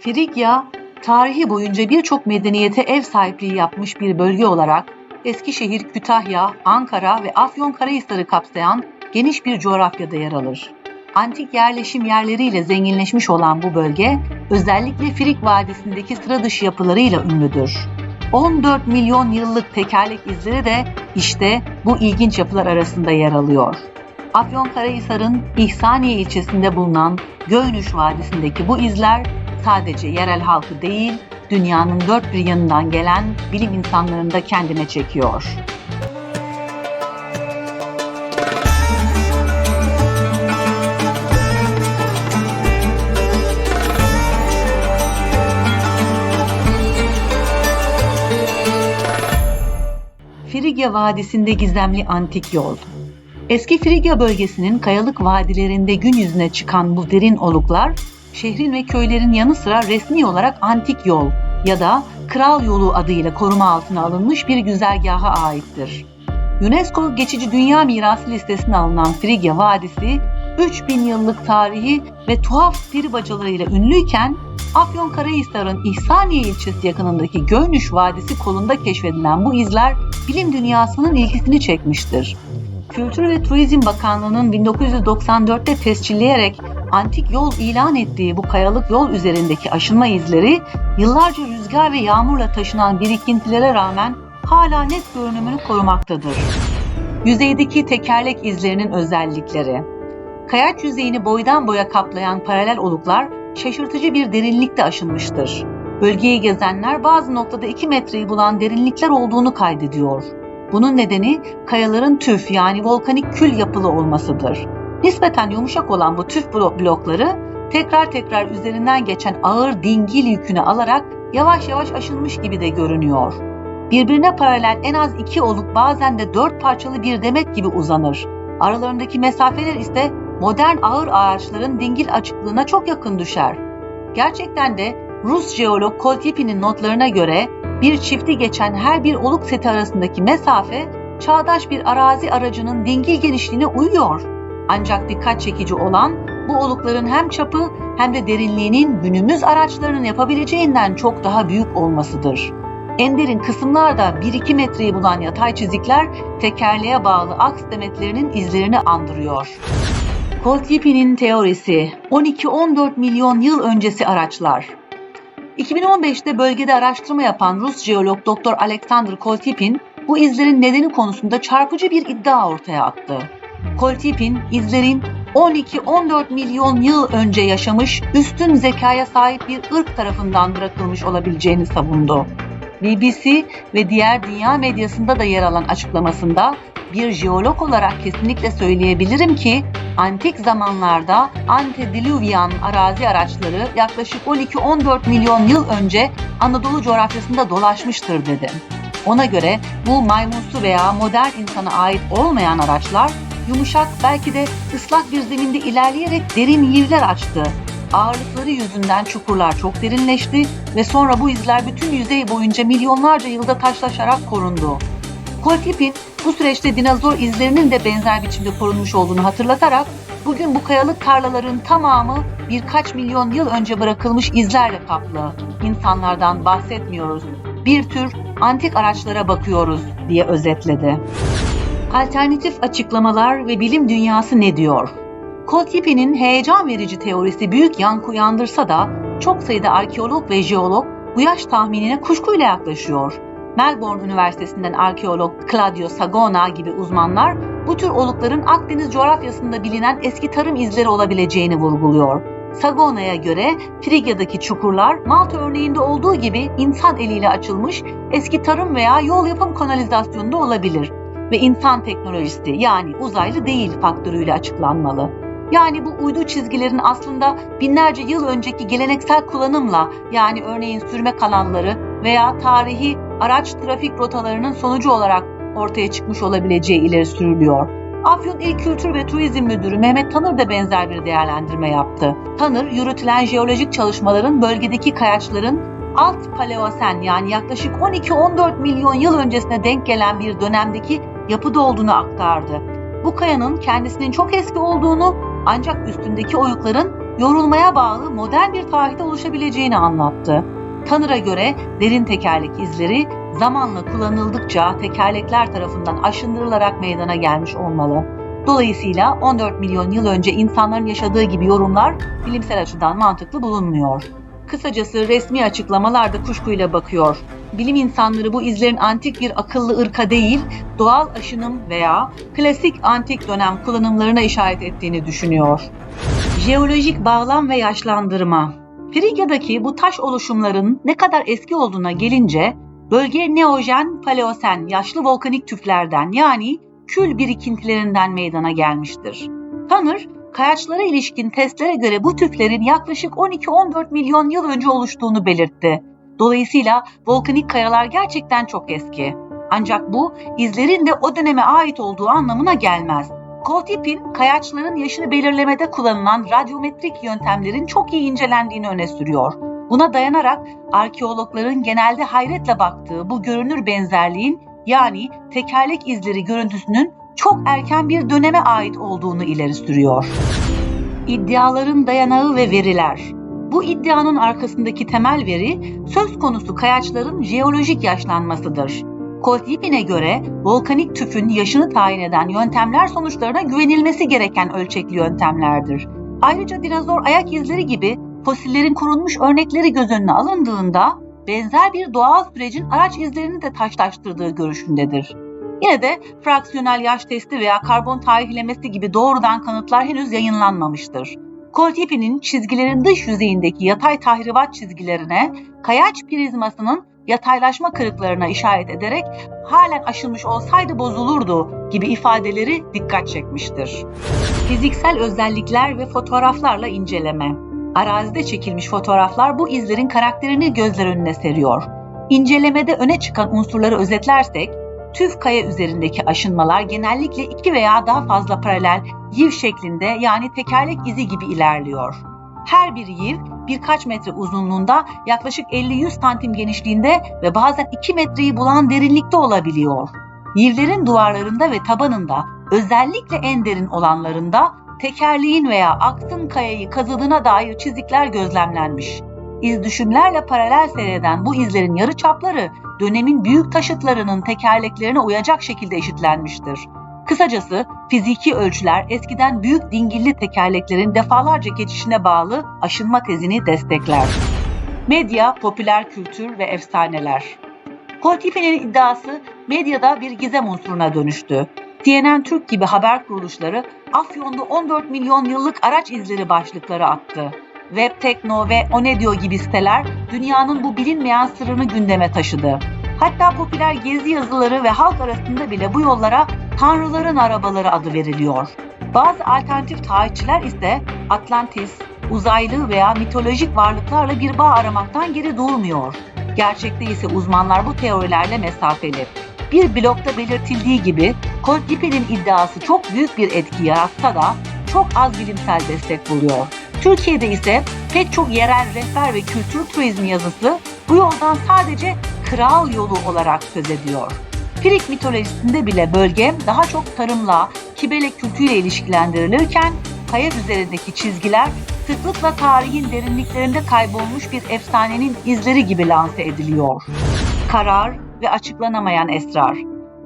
Frigya, tarihi boyunca birçok medeniyete ev sahipliği yapmış bir bölge olarak Eskişehir, Kütahya, Ankara ve Afyonkarahisar'ı kapsayan geniş bir coğrafyada yer alır. Antik yerleşim yerleriyle zenginleşmiş olan bu bölge, özellikle Frig Vadisi'ndeki sıra dışı yapılarıyla ünlüdür. 14 milyon yıllık tekerlek izleri de işte bu ilginç yapılar arasında yer alıyor. Afyonkarahisar'ın İhsaniye ilçesinde bulunan Göynüş Vadisi'ndeki bu izler sadece yerel halkı değil, dünyanın dört bir yanından gelen bilim insanlarını da kendine çekiyor. Frigya Vadisi'nde gizemli antik yol. Eski Frigya bölgesinin kayalık vadilerinde gün yüzüne çıkan bu derin oluklar, şehrin ve köylerin yanı sıra resmi olarak antik yol ya da Kral Yolu adıyla koruma altına alınmış bir güzergaha aittir. UNESCO geçici dünya mirası listesine alınan Frigya Vadisi, 3000 yıllık tarihi ve tuhaf peri bacalarıyla ünlüyken Afyonkarahisar'ın İhsaniye ilçesi yakınındaki Göynüş Vadisi kolunda keşfedilen bu izler bilim dünyasının ilgisini çekmiştir. Kültür ve Turizm Bakanlığı'nın 1994'te tescilleyerek antik yol ilan ettiği bu kayalık yol üzerindeki aşınma izleri yıllarca rüzgar ve yağmurla taşınan birikintilere rağmen hala net görünümünü korumaktadır. Yüzeydeki tekerlek izlerinin özellikleri Kayaç yüzeyini boydan boya kaplayan paralel oluklar şaşırtıcı bir derinlikte aşınmıştır. Bölgeyi gezenler bazı noktada 2 metreyi bulan derinlikler olduğunu kaydediyor. Bunun nedeni kayaların tüf yani volkanik kül yapılı olmasıdır. Nispeten yumuşak olan bu tüf blokları tekrar tekrar üzerinden geçen ağır dingil yükünü alarak yavaş yavaş aşınmış gibi de görünüyor. Birbirine paralel en az iki oluk bazen de dört parçalı bir demet gibi uzanır. Aralarındaki mesafeler ise modern ağır ağaçların dingil açıklığına çok yakın düşer. Gerçekten de Rus jeolog Koltyepin'in notlarına göre bir çifti geçen her bir oluk seti arasındaki mesafe çağdaş bir arazi aracının dingil genişliğine uyuyor. Ancak dikkat çekici olan bu olukların hem çapı hem de derinliğinin günümüz araçlarının yapabileceğinden çok daha büyük olmasıdır. En derin kısımlarda 1-2 metreyi bulan yatay çizikler tekerleğe bağlı aks demetlerinin izlerini andırıyor. Koltyepin'in teorisi 12-14 milyon yıl öncesi araçlar 2015'te bölgede araştırma yapan Rus jeolog Dr. Alexander Koltyepin bu izlerin nedeni konusunda çarpıcı bir iddia ortaya attı. Koltyepin izlerin 12-14 milyon yıl önce yaşamış üstün zekaya sahip bir ırk tarafından bırakılmış olabileceğini savundu. BBC ve diğer dünya medyasında da yer alan açıklamasında bir jeolog olarak kesinlikle söyleyebilirim ki antik zamanlarda antediluvian arazi araçları yaklaşık 12-14 milyon yıl önce Anadolu coğrafyasında dolaşmıştır dedi. Ona göre bu maymunsu veya modern insana ait olmayan araçlar yumuşak belki de ıslak bir zeminde ilerleyerek derin yivler açtı. Ağırlıkları yüzünden çukurlar çok derinleşti ve sonra bu izler bütün yüzey boyunca milyonlarca yılda taşlaşarak korundu. Koltipin bu süreçte dinozor izlerinin de benzer biçimde korunmuş olduğunu hatırlatarak bugün bu kayalık tarlaların tamamı birkaç milyon yıl önce bırakılmış izlerle kaplı. İnsanlardan bahsetmiyoruz. Bir tür antik araçlara bakıyoruz diye özetledi. Alternatif açıklamalar ve bilim dünyası ne diyor? Koltipin'in heyecan verici teorisi büyük yankı uyandırsa da çok sayıda arkeolog ve jeolog bu yaş tahminine kuşkuyla yaklaşıyor. Melbourne Üniversitesi'nden arkeolog Claudio Sagona gibi uzmanlar bu tür olukların Akdeniz coğrafyasında bilinen eski tarım izleri olabileceğini vurguluyor. Sagona'ya göre Frigya'daki çukurlar Malta örneğinde olduğu gibi insan eliyle açılmış eski tarım veya yol yapım kanalizasyonunda olabilir ve insan teknolojisi yani uzaylı değil faktörüyle açıklanmalı. Yani bu uydu çizgilerin aslında binlerce yıl önceki geleneksel kullanımla yani örneğin sürme kanalları veya tarihi araç trafik rotalarının sonucu olarak ortaya çıkmış olabileceği ileri sürülüyor. Afyon İl Kültür ve Turizm Müdürü Mehmet Tanır da benzer bir değerlendirme yaptı. Tanır, yürütülen jeolojik çalışmaların bölgedeki kayaçların alt paleosen yani yaklaşık 12-14 milyon yıl öncesine denk gelen bir dönemdeki yapıda olduğunu aktardı. Bu kayanın kendisinin çok eski olduğunu ancak üstündeki oyukların yorulmaya bağlı modern bir tarihte oluşabileceğini anlattı. Tanır'a göre derin tekerlek izleri zamanla kullanıldıkça tekerlekler tarafından aşındırılarak meydana gelmiş olmalı. Dolayısıyla 14 milyon yıl önce insanların yaşadığı gibi yorumlar bilimsel açıdan mantıklı bulunmuyor. Kısacası resmi açıklamalarda kuşkuyla bakıyor. Bilim insanları bu izlerin antik bir akıllı ırka değil, doğal aşınım veya klasik antik dönem kullanımlarına işaret ettiğini düşünüyor. Jeolojik bağlam ve yaşlandırma Frigya'daki bu taş oluşumların ne kadar eski olduğuna gelince bölge Neojen Paleosen yaşlı volkanik tüflerden yani kül birikintilerinden meydana gelmiştir. Tanır, kayaçlara ilişkin testlere göre bu tüflerin yaklaşık 12-14 milyon yıl önce oluştuğunu belirtti. Dolayısıyla volkanik kayalar gerçekten çok eski. Ancak bu izlerin de o döneme ait olduğu anlamına gelmez. Koltip'in kayaçların yaşını belirlemede kullanılan radyometrik yöntemlerin çok iyi incelendiğini öne sürüyor. Buna dayanarak arkeologların genelde hayretle baktığı bu görünür benzerliğin yani tekerlek izleri görüntüsünün çok erken bir döneme ait olduğunu ileri sürüyor. İddiaların dayanağı ve veriler. Bu iddianın arkasındaki temel veri söz konusu kayaçların jeolojik yaşlanmasıdır. Koltipin'e göre volkanik tüfün yaşını tayin eden yöntemler sonuçlarına güvenilmesi gereken ölçekli yöntemlerdir. Ayrıca dinozor ayak izleri gibi fosillerin korunmuş örnekleri göz önüne alındığında benzer bir doğal sürecin araç izlerini de taşlaştırdığı görüşündedir. Yine de fraksiyonel yaş testi veya karbon tarihlemesi gibi doğrudan kanıtlar henüz yayınlanmamıştır. Koltepe'nin çizgilerin dış yüzeyindeki yatay tahribat çizgilerine kayaç prizmasının yataylaşma kırıklarına işaret ederek halen aşılmış olsaydı bozulurdu gibi ifadeleri dikkat çekmiştir. Fiziksel özellikler ve fotoğraflarla inceleme. Arazide çekilmiş fotoğraflar bu izlerin karakterini gözler önüne seriyor. İncelemede öne çıkan unsurları özetlersek, tüf kaya üzerindeki aşınmalar genellikle iki veya daha fazla paralel yiv şeklinde yani tekerlek izi gibi ilerliyor. Her bir yiv birkaç metre uzunluğunda yaklaşık 50-100 santim genişliğinde ve bazen 2 metreyi bulan derinlikte olabiliyor. Yivlerin duvarlarında ve tabanında özellikle en derin olanlarında tekerleğin veya aktın kayayı kazıdığına dair çizikler gözlemlenmiş. İz düşümlerle paralel seyreden bu izlerin yarı çapları dönemin büyük taşıtlarının tekerleklerine uyacak şekilde eşitlenmiştir. Kısacası fiziki ölçüler eskiden büyük dingilli tekerleklerin defalarca geçişine bağlı aşınma tezini destekler. Medya, popüler kültür ve efsaneler. Koltipe'nin iddiası medyada bir gizem unsuruna dönüştü. CNN Türk gibi haber kuruluşları Afyon'da 14 milyon yıllık araç izleri başlıkları attı. Web Tekno ve Onedio gibi siteler dünyanın bu bilinmeyen sırrını gündeme taşıdı. Hatta popüler gezi yazıları ve halk arasında bile bu yollara tanrıların arabaları adı veriliyor. Bazı alternatif tarihçiler ise Atlantis, uzaylı veya mitolojik varlıklarla bir bağ aramaktan geri durmuyor. Gerçekte ise uzmanlar bu teorilerle mesafeli. Bir blogda belirtildiği gibi Koldipi'nin iddiası çok büyük bir etki yaratsa da çok az bilimsel destek buluyor. Türkiye'de ise pek çok yerel rehber ve kültür turizmi yazısı bu yoldan sadece kral yolu olarak söz ediyor. Pirik mitolojisinde bile bölge daha çok tarımla, kibele kültüyle ilişkilendirilirken kaya üzerindeki çizgiler sıklıkla tarihin derinliklerinde kaybolmuş bir efsanenin izleri gibi lanse ediliyor. Karar ve açıklanamayan esrar.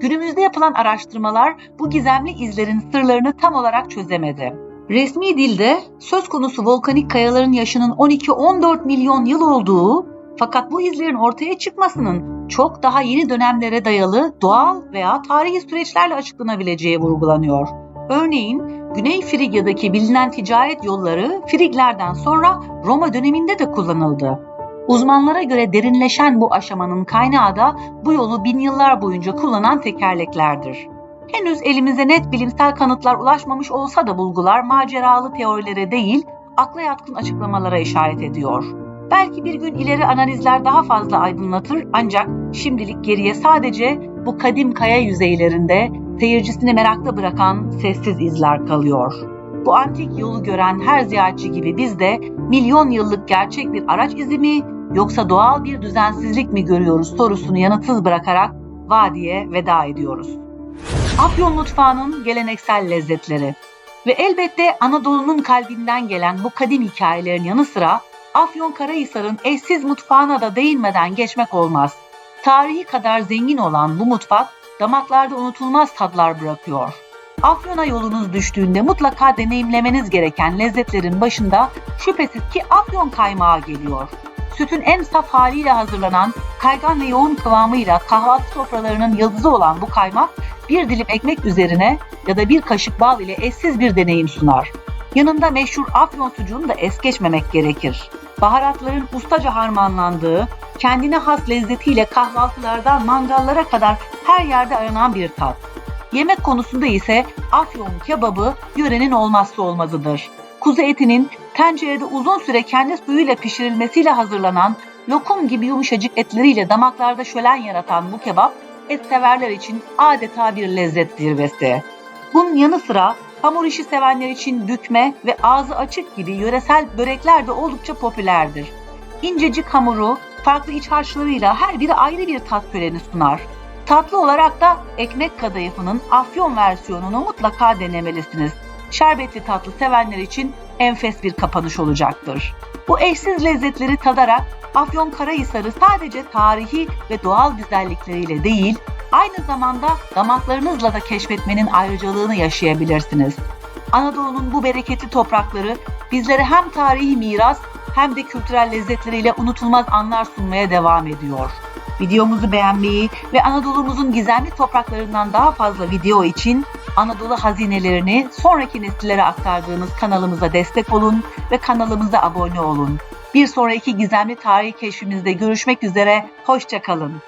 Günümüzde yapılan araştırmalar bu gizemli izlerin sırlarını tam olarak çözemedi. Resmi dilde söz konusu volkanik kayaların yaşının 12-14 milyon yıl olduğu fakat bu izlerin ortaya çıkmasının çok daha yeni dönemlere dayalı doğal veya tarihi süreçlerle açıklanabileceği vurgulanıyor. Örneğin Güney Frigya'daki bilinen ticaret yolları Friglerden sonra Roma döneminde de kullanıldı. Uzmanlara göre derinleşen bu aşamanın kaynağı da bu yolu bin yıllar boyunca kullanan tekerleklerdir. Henüz elimize net bilimsel kanıtlar ulaşmamış olsa da bulgular maceralı teorilere değil, akla yatkın açıklamalara işaret ediyor. Belki bir gün ileri analizler daha fazla aydınlatır ancak şimdilik geriye sadece bu kadim kaya yüzeylerinde seyircisini merakta bırakan sessiz izler kalıyor. Bu antik yolu gören her ziyaretçi gibi biz de milyon yıllık gerçek bir araç izi mi yoksa doğal bir düzensizlik mi görüyoruz sorusunu yanıtsız bırakarak vadiye veda ediyoruz. Afyon mutfağının geleneksel lezzetleri. Ve elbette Anadolu'nun kalbinden gelen bu kadim hikayelerin yanı sıra Afyonkarahisar'ın eşsiz mutfağına da değinmeden geçmek olmaz. Tarihi kadar zengin olan bu mutfak damaklarda unutulmaz tadlar bırakıyor. Afyon'a yolunuz düştüğünde mutlaka deneyimlemeniz gereken lezzetlerin başında şüphesiz ki Afyon kaymağı geliyor. Sütün en saf haliyle hazırlanan, kaygan ve yoğun kıvamıyla kahvaltı sofralarının yıldızı olan bu kaymak bir dilim ekmek üzerine ya da bir kaşık bal ile eşsiz bir deneyim sunar. Yanında meşhur Afyon sucuğunu da es geçmemek gerekir. Baharatların ustaca harmanlandığı, kendine has lezzetiyle kahvaltılardan mangallara kadar her yerde aranan bir tat. Yemek konusunda ise Afyon kebabı yörenin olmazsa olmazıdır. Kuzu etinin tencerede uzun süre kendi suyuyla pişirilmesiyle hazırlanan lokum gibi yumuşacık etleriyle damaklarda şölen yaratan bu kebap et severler için adeta bir lezzet zirvesi. Bunun yanı sıra hamur işi sevenler için bükme ve ağzı açık gibi yöresel börekler de oldukça popülerdir. İncecik hamuru farklı iç harçlarıyla her biri ayrı bir tat şöleni sunar. Tatlı olarak da ekmek kadayıfının afyon versiyonunu mutlaka denemelisiniz. Şerbetli tatlı sevenler için enfes bir kapanış olacaktır. Bu eşsiz lezzetleri tadarak Afyon Karahisar'ı sadece tarihi ve doğal güzellikleriyle değil, aynı zamanda damaklarınızla da keşfetmenin ayrıcalığını yaşayabilirsiniz. Anadolu'nun bu bereketli toprakları bizlere hem tarihi miras hem de kültürel lezzetleriyle unutulmaz anlar sunmaya devam ediyor. Videomuzu beğenmeyi ve Anadolu'muzun gizemli topraklarından daha fazla video için Anadolu hazinelerini sonraki nesillere aktardığımız kanalımıza destek olun ve kanalımıza abone olun. Bir sonraki gizemli tarih keşfimizde görüşmek üzere, hoşçakalın.